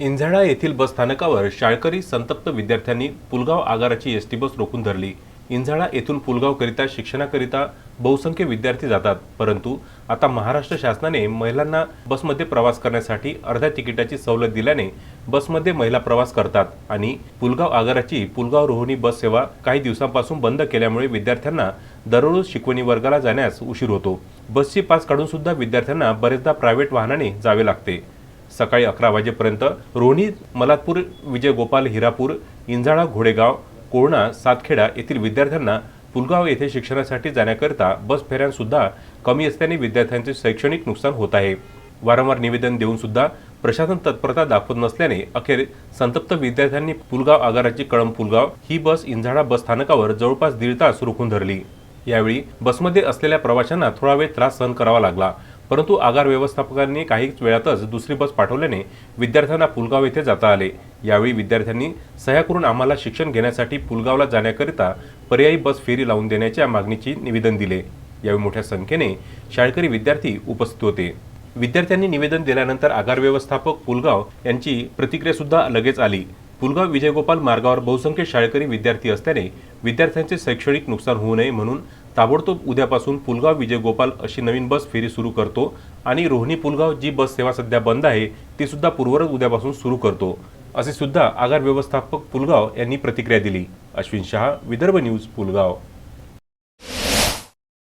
इंझाडा येथील बस स्थानकावर शाळकरी संतप्त विद्यार्थ्यांनी पुलगाव आगाराची एस टी बस रोखून धरली. इंझाडा येथून पुलगावकरिता शिक्षणाकरिता बहुसंख्य विद्यार्थी जातात. परंतु आता महाराष्ट्र शासनाने महिलांना बसमध्ये प्रवास करण्यासाठी अर्ध्या तिकिटाची सवलत दिल्याने बसमध्ये महिला प्रवास करतात आणि पुलगाव आगाराची पुलगाव रोहिणी बस सेवा काही दिवसांपासून बंद केल्यामुळे विद्यार्थ्यांना दररोज शिकवणी वर्गाला जाण्यास उशीर होतो. बसची पास काढून सुद्धा विद्यार्थ्यांना बरेचदा प्रायव्हेट वाहनाने जावे लागते. सकाळी अकरा वाजेपर्यंत रोहणी मलातपूर विजयगोपाल हिरापूर इंझाळा घोडेगाव कोरणा सातखेडा येथील विद्यार्थ्यांना पुलगाव येथे शिक्षणासाठी जाण्याकरिता बस फेऱ्यांसुद्धा कमी असल्याने विद्यार्थ्यांचे शैक्षणिक नुकसान होत आहे. वारंवार निवेदन देऊन सुद्धा प्रशासन तत्परता दाखवत नसल्याने अखेर संतप्त विद्यार्थ्यांनी पुलगाव आगाराची कळम पुलगाव ही बस इंझाळा बस स्थानकावर जवळपास दीड तास रोखून धरली. यावेळी बसमध्ये असलेल्या प्रवाशांना थोडा वेळ त्रास सहन करावा लागला. परंतु आगार व्यवस्थापकांनी काही वेळातच दुसरी बस पाठवल्याने विद्यार्थ्यांना पुलगाव येथे जाता आले. यावेळी विद्यार्थ्यांनी सह्या करून आम्हाला शिक्षण घेण्यासाठी पुलगावला जाण्याकरिता पर्यायी बस फेरी लावून देण्याच्या मागणीची निवेदन दिले. यावेळी मोठ्या संख्येने शाळकरी विद्यार्थी उपस्थित होते. विद्यार्थ्यांनी निवेदन दिल्यानंतर आगार व्यवस्थापक पुलगाव यांची प्रतिक्रिया सुद्धा लगेच आली. पुलगाव विजयगोपाल मार्गावर बहुसंख्य शाळकरी विद्यार्थी असल्याने विद्यार्थ्यांचे शैक्षणिक नुकसान होऊ नये म्हणून ताबडतोब उद्यापासून पुलगाव विजयगोपाल अशी नवीन बस फेरी सुरू करतो आणि रोहिणी पुलगाव जी बस सेवा सध्या बंद आहे ती सुद्धा पूर्वरत उद्यापासून सुरू करतो. असे सुद्धा आगार व्यवस्थापक पुलगाव यांनी प्रतिक्रिया दिली. अश्विन शहा विदर्भ न्यूज पुलगाव.